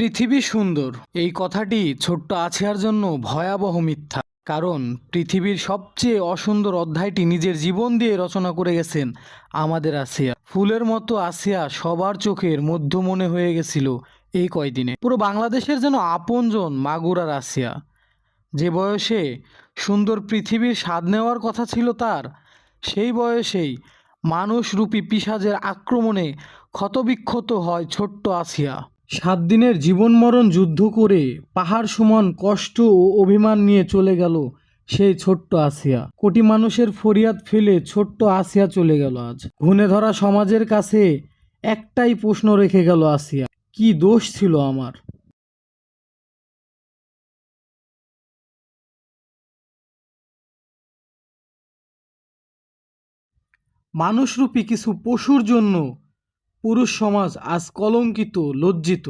পৃথিবী সুন্দর। এই কথাটি ছোট্ট আছিয়ার জন্য ভয়াবহ মিথ্যা। কারণ পৃথিবীর সবচেয়ে অসুন্দর অধ্যায়টি নিজের জীবন দিয়ে রচনা করে গেছেন আমাদের আসিয়া ফুলের মতো আসিয়া সবার চোখের মধ্য মনে হয়ে গেছিল এই কয়দিনে। পুরো বাংলাদেশের যেন আপনজন মাগুরার আসিয়া যে বয়সে সুন্দর পৃথিবীর স্বাদ নেওয়ার কথা ছিল তার, সেই বয়সেই মানুষরূপী পিসাজের আক্রমণে ক্ষতবিক্ষত হয় ছোট্ট আসিয়া সাত দিনের জীবন মরণ যুদ্ধ করে পাহাড় সমান কষ্ট ও অভিমান নিয়ে চলে গেল সেই ছোট্ট আসিয়া। কোটি মানুষের ফরিয়াদ ফেলে ছোট্ট আসিয়া চলে গেল আজ। ঘুণে ধরা সমাজের কাছে একটাই প্রশ্ন রেখে গেল আসিয়া, কি দোষ ছিল আমার? মানুষরূপী কিছু পশুর জন্য পুরুষ সমাজ আজ কলঙ্কিত লজ্জিত।